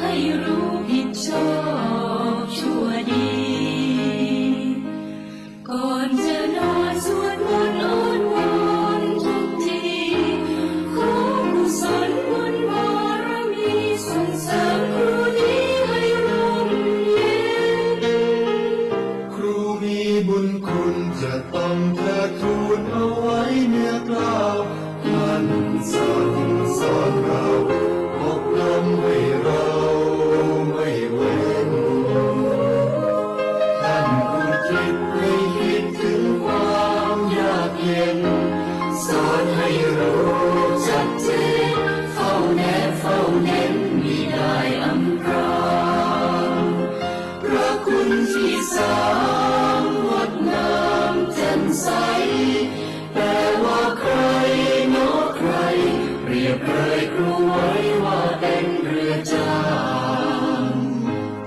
ให้รู้ คุณจะต้องเธอทูลเอาไว้เนื้อกล่าวท่นสอนสอนเราอบรมให้เรา ใส แต่ว่าใครเนาใคร เปรียบเคยครูไว้ว่าเป็นเรือจาง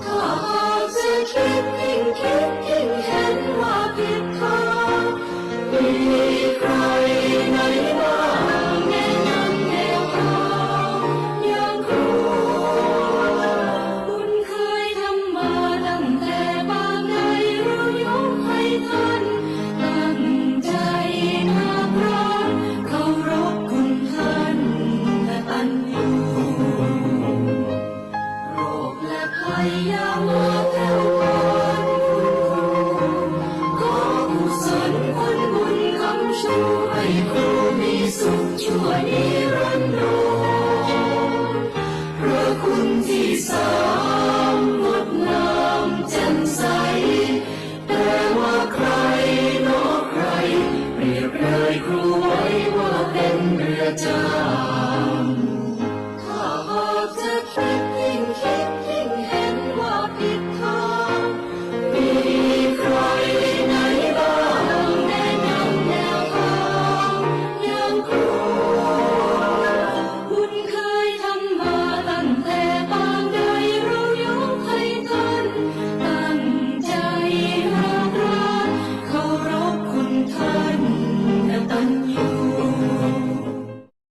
ถ้าหากจะคิดยิ่งคิดยิ่งเห็นว่าผิดทางมีใครไหนว่า สุขชั่วนิรันดรเพราะคุณที่สา